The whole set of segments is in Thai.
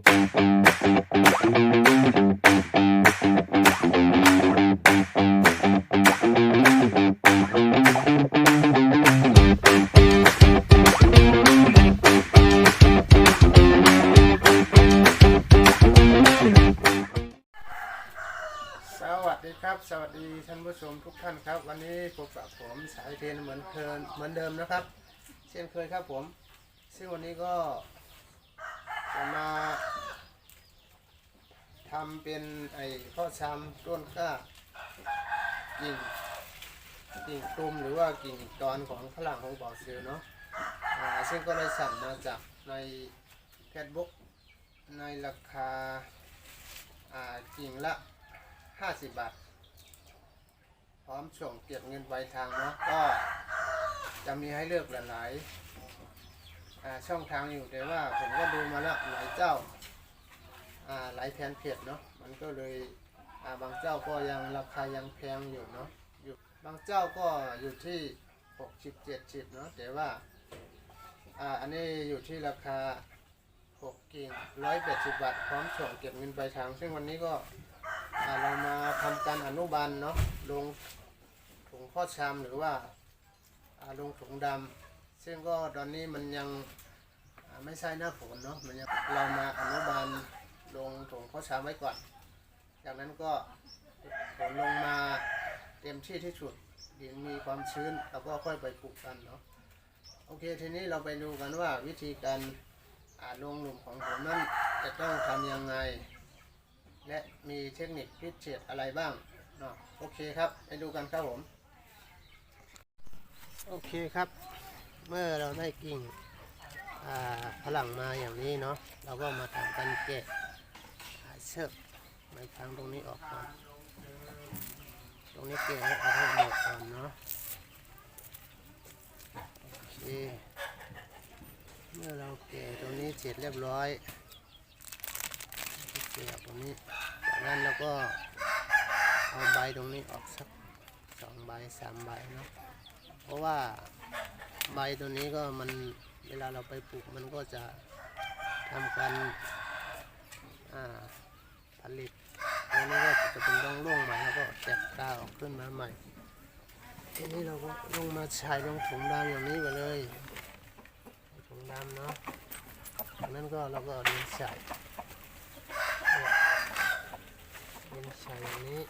สวัสดีครับ สวัสดีท่านผู้ชมทุกท่านครับ วันนี้พบกับผมสายเทนเหมือนเดิมเหมือนเดิมนะครับ เช่นเคยครับผม ซึ่งวันนี้ก็ จะมาทำเป็นไอ้ข้อชามต้นกล้ากิ่งกิ่งตุมหรือว่ากิ่งตอนของฝรั่งของบอซื้อเนาะซึ่งก็ได้สั่งมาจากในแคทบุ๊กในราคาอ่ากิ่งละ 50 บาท พร้อมส่งเก็บเงินปลายทางเนาะก็จะมีให้เลือกหลายๆ อ่าช่องทางอยู่แต่ว่าผมก็ดูมาแล้วหลายเจ้าอ่าหลายแผนเพจเนาะมันก็เลยอ่าบางเจ้าก็ยังราคายังแพงอยู่เนาะอยู่บางเจ้าก็อยู่ที่60 70เนาะแต่ว่าอ่าอันนี้อยู่ที่ราคา6กิ่ง180บาทพร้อมส่งเก็บเงินปลายทาง ซึ่งวันนี้ก็อ่าเรามาทำการอนุบาลเนาะลงถุงข้อชามหรือว่าอ่าลงถุงดำ ซึ่งก็ตอนนี้มันยังไม่ใช่หน้าฝนเนาะมันยังเรามาอนุบาลลงถุงข้อชาไว้ก่อน จากนั้นก็ฝนลงมาเต็มที่ที่สุดดินมีความชื้นเราก็ค่อยไปปลูกกันเนาะโอเคทีนี้เราไปดูกันว่าวิธีการอ่าลงหลุมของผมนั้นจะต้องทำยังไง และมีเทคนิคพิเศษอะไรบ้างเนาะโอเคครับ ไปดูกันครับผม โอเคครับ เมื่อเราได้กิ่งอ่าพลังมาอย่างนี้เนาะเราก็มาทำการแกะเชือกไม้ทางตรงนี้ออกก่อนตรงนี้แกะให้เอาให้หมดก่อนเนาะโอเคเมื่อเราแกะตรงนี้เสร็จเรียบร้อยเกี่ยตรงนี้จากนั้นเราก็เอาใบตรงนี้ออกสักสองใบสามใบเนาะเพราะว่า ใบตัวนี้ก็มันเวลาเราไปปลูกมันก็จะทำการผลิตตัวนี้ก็จะเป็นร่องร่องใหม่แล้วก็แตกกาออกขึ้นมาใหม่ ทีนี้เราก็ลงมาใช้ลงถุงดำอย่างนี้ไปเลยถุงดำเนาะจากนั้นก็เราก็เอาดินใส่เป็นใส่อย่างนี้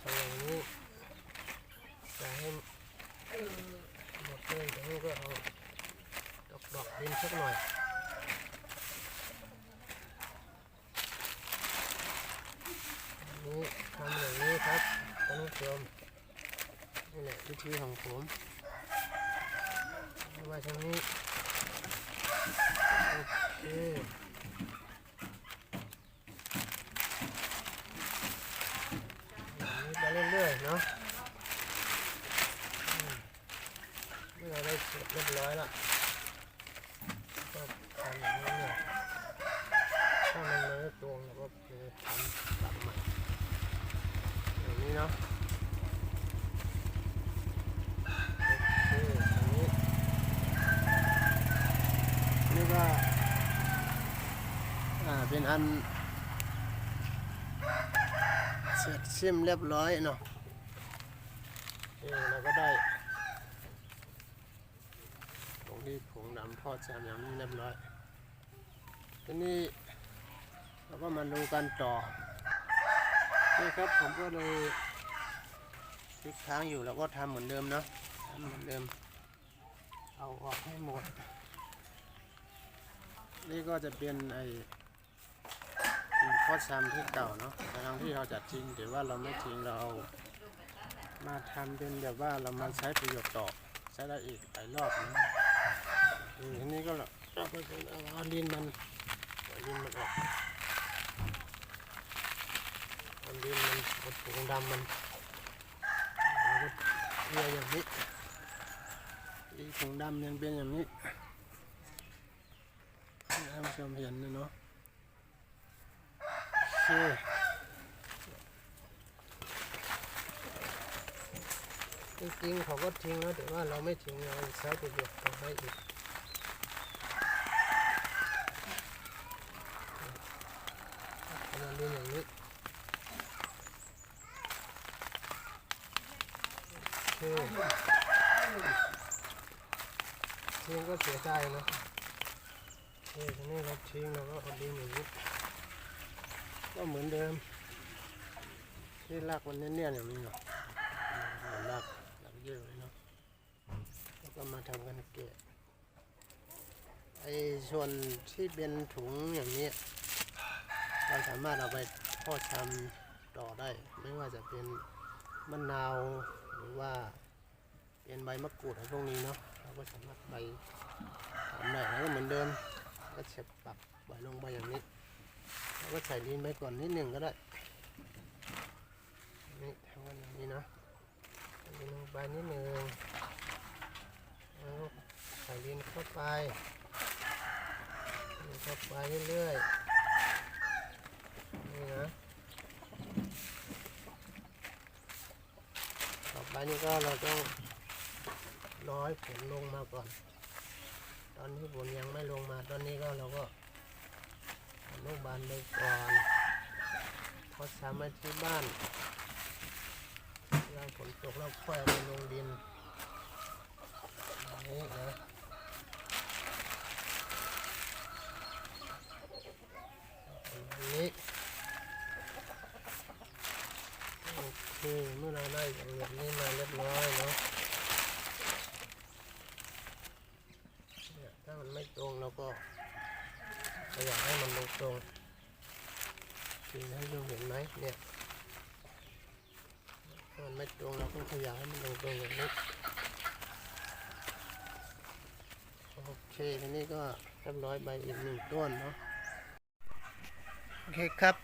ใส่อย่างนี้ใส่ให้หมดเลยจากนี้ก็เอาดอกดอกๆดินสักหน่อยนี่ทำอย่างนี้ครับท่านผู้ชมนี่แหละวิธีของ ผมเอาไว้ทางนี้โอเคอย่างนี้ไปเรื่อยๆเนาะเมื่อเราได้เสร็จเรียบร้อยแล้วก็ทำอย่างนี้เนี่ยถ้ามันไม่ตรงเราก็คือทำกลับใหม่อย่างนี้เนาะโอเคอย่างนี้นี่ก็อ่า เป็นอัน เสร็จสิ้นเรียบร้อยเนาะนี่เราก็ได้ตรงที่ผงดำทอดแซมอย่างนี้เรียบร้อยทีนี้เราก็มาดูกันต่อนี่ครับผมก็เลยทิกค้างอยู่แล้วก็ทำเหมือนเดิมเนาะทำเหมือนเดิม เอาออกให้หมด นี่ก็จะเป็นไอ ข้อซ้ำที่เก่าเนาะทั้งที่เราจะทิ้งแต่ว่าเราไม่ทิ้งเรา มาทำเป็นแบบว่าเรามาใช้ประโยชน์ต่อใช้ได้อีกหลายรอบนะอืมทีนี้ก็เราก็จะเอาเอาดินมันเอาดินมันออกเอาดินมันเอาถุงดำมันแล้วก็เรียอย่างนี้อีถุงดำยังเป็นอย่างนี้ให้ท่านผู้ชมเห็นเนาะ เคจริงๆเขาก็ทิ้งแล้วแต่ว่าเราไม่ทิ้งเราใช้ประโยชน์ต่อไปอีกเราเรียนอย่างนี้โเคทิ้งก็เสียใจนะนี่ทีนี้เราทิ้งเราก็เอาดินอย่างนี้ ก็เหมือนเดิม ที่รากมันเนี้ยๆอย่างนี้เนาะเหมือนรากรากเยอะเลยเนาะแล้วก็มาทำกันเกะไอ้ส่วนที่เป็นถุงอย่างนี้เราสามารถเอาไปทอดทำต่อได้ ไม่ว่าจะเป็นมะนาวหรือว่าเป็นใบมะกรูดอะไรพวกนี้เนาะเราก็สามารถไปทำได้แล้วก็เหมือนเดิมก็เช็ดปรับใบลงไปอย่างนี้ แล้วก็ใส่ดินไปก่อนนิดหนึ่งก็ได้ นี่ทำกันอย่างนี้นะใส่ดินลงไปนิดหนึ่งแล้วใส่ดินเข้าไปดินเข้าไปเรื่อยๆ นี่นะ ต่อไปนี่ก็เราต้องรอให้ฝนลงมาก่อน ตอนนี้ฝนยังไม่ลงมา ตอนนี้ก็เราก็ นุบาลไปก่อนพอสามารถที่บ้านเราฝนตกเราค่อยไปลงดินนี้นะนี้โอเคเมื่อเราได้อย่างแบบนี้มาเรียบร้อยเนาะเนี่ยถ้ามันไม่ตรงเราก็ พยายามให้มันตรงตรงๆคือให้ดูเห็นไหมเนี่ยมันไม่ตรงเราก็พยายามให้มันตรงตรงๆแบบนี้โอเคทีนี้ก็เรียบร้อยใบอีกหนึ่งต้นเนาะโอเคครับ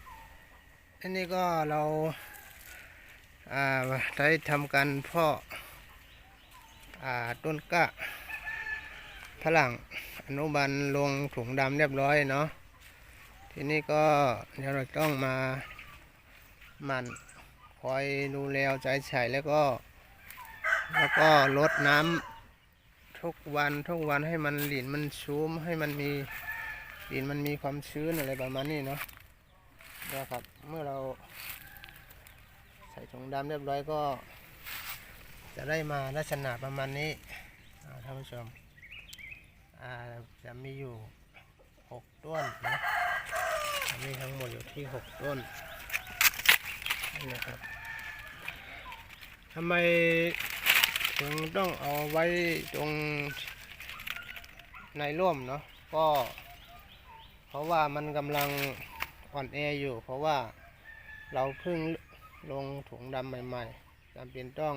อันนี้ก็เราอ่าได้ทำการเพาะอ่าต้นกล้า ฝรั่งอนุบาลลงถุงดำเรียบร้อยเนาะทีนี้ก็เดี๋ยวเราต้องมาหมั่นคอยดูแลใจใส่แล้วก็ แล้วก็ลดน้ำทุกวันทุกวันให้มันหลินมันชุ่มให้มันมีหลินมันมีความชื้นอะไรประมาณนี้เนาะนะครับ เมื่อเราใส่ถุงดำเรียบร้อยก็ จะได้มาลักษณะประมาณนี้อ่าท่านผู้ชม จะมีอยู่หกต้นนะมีทั้งหมดอยู่ที่หกต้นนี่นะครับทำไมถึงต้องเอาไว้ตรงในร่มเนาะก็เพราะว่ามันกำลังอ่อนแออยู่ เพราะว่าเราเพิ่งลงถุงดำใหม่ๆจำเป็นต้อง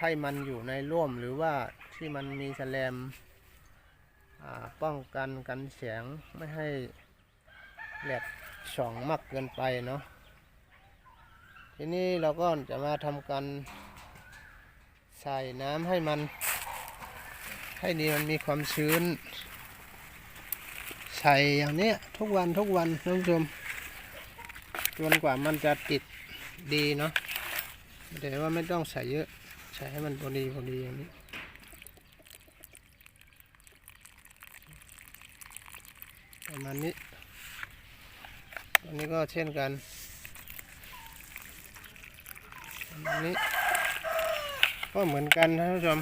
ให้มันอยู่ในร่วมหรือว่าที่มันมีแสลม ป้องกันกันแสงไม่ให้แดดส่องมากเกินไปเนาะทีนี้เราก็จะมาทำการใส่น้ำให้มัน ให้ดีมันมีความชื้น ใส่อย่างนี้ทุกวันทุกวันท่านผู้ชมจนกว่ามันจะติดดีเนาะแต่ว่าไม่ต้องใส่เยอะ ใส่ให้มันพอดีพอดีอย่างนี้ ประมาณนี้อันนี้ก็เช่นกันประมาณนี้ ก็เหมือนกันท่านผู้ชม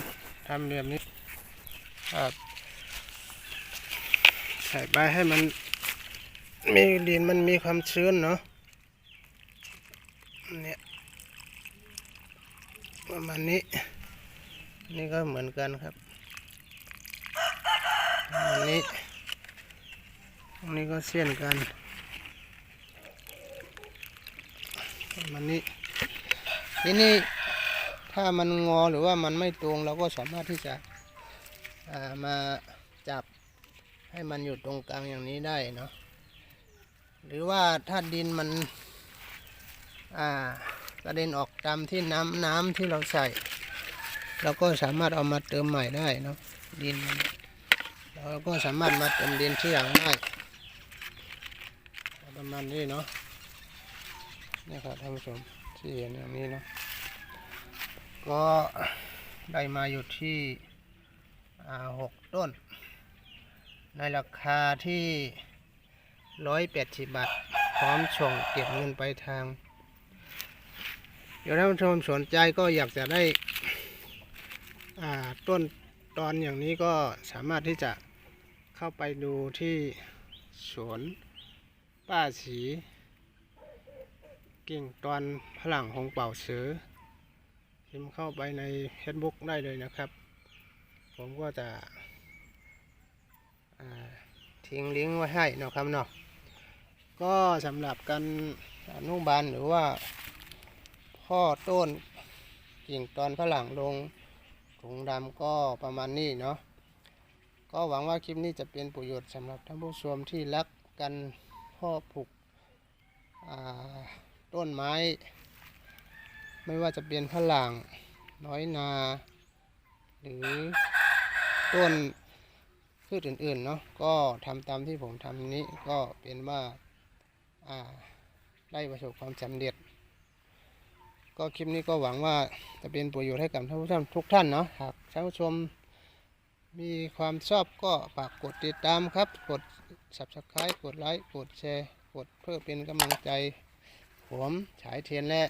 ทำแบบนี้ครับใส่ไปให้มันมีดินมันมีความชื้นเนาะเนี่ยประมาณนี้ นี่ก็เหมือนกันครับประมาณนี้ ตรงนี้ก็เช่นกันมาณนี้ทีนี้ถ้ามันงอหรือว่ามันไม่ตรงเราก็สามารถที่จะามาจับให้มันอยู่ตรงกลางอย่างนี้ได้เนาะหรือว่าถ้าดินมันกระเด็นออกตามที่น้ำน้ำที่เราใส่ เราก็สามารถเอามาเติมใหม่ได้เนาะดินมันเราก็สามารถมาเติมดินที่หลังได้ ประมาณนี้เนาะนี่ครับท่านผู้ชมที่เห็นอย่างนี้เนาะก็ได้มาอยู่ที่หกต้น ในราคาที่ร้อยแปดสิบบาท พร้อมส่งเก็บเงินไปทาง เดี๋ยวท่านผู้ชมสนใจก็อยากจะได้ต้นตอนอย่างนี้ก็สามารถที่จะเข้าไปดูที่สวน ป้าสีกิ่งตอนพลังของเป่าเสือพิมพ์เข้าไปใน Facebook ได้เลยนะครับ ผมก็จะทิ้งลิงก์ไว้ให้เนาะครับเนาะก็สำหรับการอนุบาลหรือว่า พ่อต้นกิ่งตอนพลังลงถุงดำก็ประมาณนี้เนาะก็หวังว่าคลิปนี้จะเป็นประโยชน์สำหรับท่านผู้ชมที่รักกัน พ่อปลูกต้นไม้ ไม่ว่าจะเป็นพะหลังน้อยนา หรือต้นพืชอื่นๆเนาะก็ทำตามที่ผมทำนี้ก็เป็นว่าอ่าได้ประสบความสำเร็จ ก็คลิปนี้ก็หวังว่าจะเป็นประโยชน์ให้กับท่านผู้ชมทุกท่านเนาะหากท่านผู้ชมมีความชอบก็ฝากกดติดตามครับกด subscribe กดไลค์ กดแชร์ กดเพื่อเป็นกำลังใจ ผมฉายเทียนและ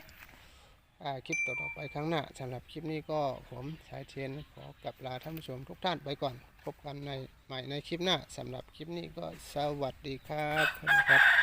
คลิปต่อๆไปครั้งหน้าสำหรับคลิปนี้ก็ผมฉายเทียนขอกลับลาท่านผู้ชมทุกท่านไปก่อน พบกันในใหม่ในคลิปหน้าสำหรับคลิปนี้ก็สวัสดีครับ